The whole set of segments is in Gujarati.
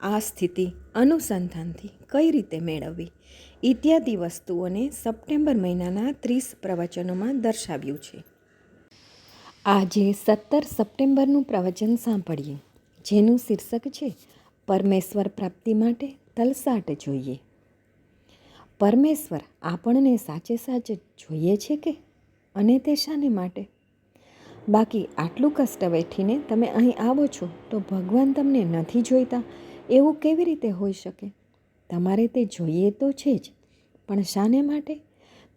આ સ્થિતિ અનુસંધાનથી કઈ રીતે મેળવવી? ઇત્યાદિ વસ્તુઓને સપ્ટેમ્બર મહિનાના ત્રીસ પ્રવચનોમાં દર્શાવ્યું છે. આજે સત્તર સપ્ટેમ્બરનું પ્રવચન સાંભળીએ, જેનું શીર્ષક છે, પરમેશ્વર પ્રાપ્તિ માટે તલસાટ જોઈએ. પરમેશ્વર આપણને સાચે સાચે જોઈએ છે કે? અને તે શાને માટે? બાકી આટલું કષ્ટ વેઠીને તમે અહીં આવો છો તો ભગવાન તમને નથી જોઈતા એવું કેવી રીતે હોઈ શકે? તમારે તે જોઈએ તો છે જ. પણ શાને માટે?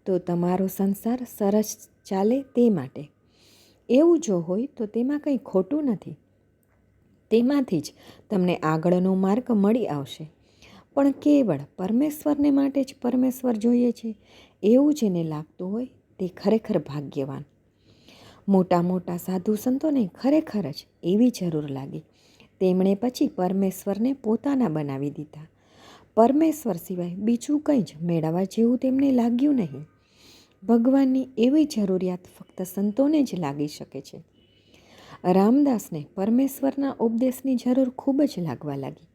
તો તમારો સંસાર સરસ ચાલે તે માટે. એવું જો હોય તો તેમાં કંઈ ખોટું નથી. તેમાંથી જ તમને આગળનો માર્ગ મળી આવશે. પણ કેવળ પરમેશ્વરને માટે જ પરમેશ્વર જોઈએ છે. એવું જેને લાગતું હોય તે ખરેખર ભાગ્યવાન. મોટા મોટા સાધુ સંતોને ખરેખર જ એવી જરૂર લાગી. તેમણે પછી પરમેશ્વરને પોતાના બનાવી દીધા. પરમેશ્વર સિવાય બીજું કંઈ જ મેળવવા જેવું તેમને લાગ્યું નહીં. ભગવાનની એવી જરૂરિયાત ફક્ત સંતોને જ લાગી શકે છે. રામદાસને પરમેશ્વરના ઉપદેશની જરૂર ખૂબ જ લાગવા લાગી.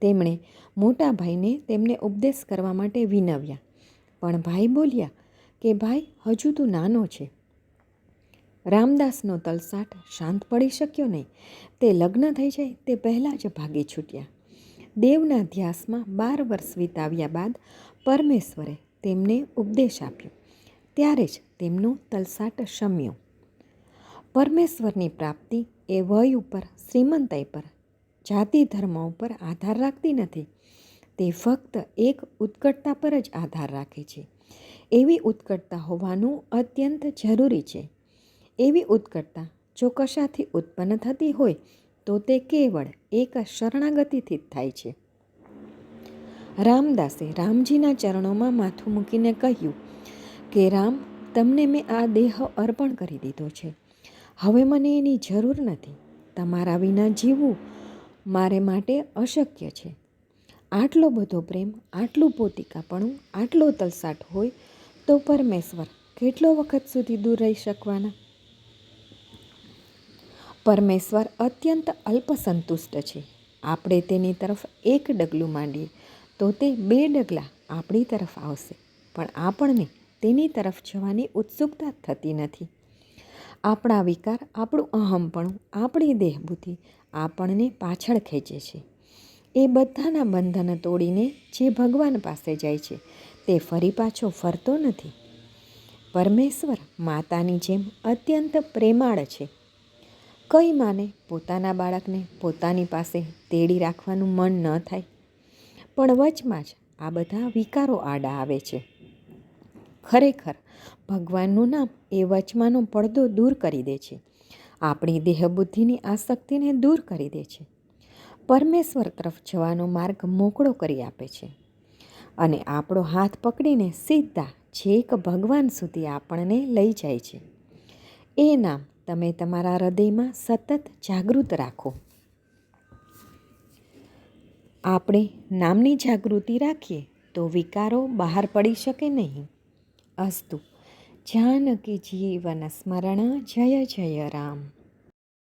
તેમણે મોટા ભાઈને તેમને ઉપદેશ કરવા માટે વિનવ્યા. પણ ભાઈ બોલ્યા કે, ભાઈ, હજુ તું નાનો છે. રામદાસનો તલસાટ શાંત પડી શક્યો નહીં. તે લગ્ન થઈ જાય તે પહેલાં જ ભાગી છૂટ્યા. દેવના ધ્યાસમાં બાર વર્ષ વિતાવ્યા બાદ પરમેશ્વરે તેમને ઉપદેશ આપ્યો. ત્યારે જ તેમનો તલસાટ શમ્યો. પરમેશ્વરની પ્રાપ્તિ એ વય ઉપર, શ્રીમંતાઈ પર, જાતિ ધર્મ ઉપર આધાર રાખતી નથી. તે ફક્ત એક ઉત્કટતા પર જ આધાર રાખે છે. એવી ઉત્કટતા હોવાનું અત્યંત જરૂરી છે. એવી ઉત્કટતા જો કશાથી ઉત્પન્ન થતી હોય, તો તે કેવળ એક શરણાગતિથી જ થાય છે. રામદાસે રામજીના ચરણોમાં માથું મૂકીને કહ્યું કે, રામ, તમને મેં આ દેહ અર્પણ કરી દીધો છે. હવે મને એની જરૂર નથી. તમારા વિના જીવવું મારે માટે અશક્ય છે. આટલો બધો પ્રેમ, આટલું પોતિકાપણું, આટલો તલસાટ હોય તો પરમેશ્વર કેટલો વખત સુધી દૂર રહી શકવાના? પરમેશ્વર અત્યંત અલ્પસંતુષ્ટ છે. આપણે તેની તરફ એક ડગલું માંડીએ, તો તે બે ડગલા આપણી તરફ આવશે. પણ આપણને તેની તરફ જવાની ઉત્સુકતા થતી નથી. આપણા વિકાર આપણું અહમપણું આપણી દેહબુદ્ધિ આપણને પાછળ ખેંચે છે. એ બધાના બંધન તોડીને જે ભગવાન પાસે જાય છે, તે ફરી પાછો ફરતો નથી. પરમેશ્વર માતાની જેમ અત્યંત પ્રેમાળ છે. કઈ માને પોતાના બાળકને પોતાની પાસે તેડી રાખવાનું મન ન થાય. પણ વચમાં જ આ બધા વિકારો આડા આવે છે. ખરેખર ભગવાનનું નામ એ વચમાંનો પડદો દૂર કરી દે છે. આપણી દેહબુદ્ધિની આસક્તિને દૂર કરી દે છે. પરમેશ્વર તરફ જવાનો માર્ગ મોકળો કરી આપે છે. અને આપણો હાથ પકડીને સીધા છેક ભગવાન સુધી આપણને લઈ જાય છે. એ નામ તમે તમારા હૃદયમાં સતત જાગૃત રાખો. આપણે નામની જાગૃતિ રાખીએ તો વિકારો બહાર પડી શકે નહીં. અસ્તુ, જાનકી જીવન સ્મરણ, જય જય રામ.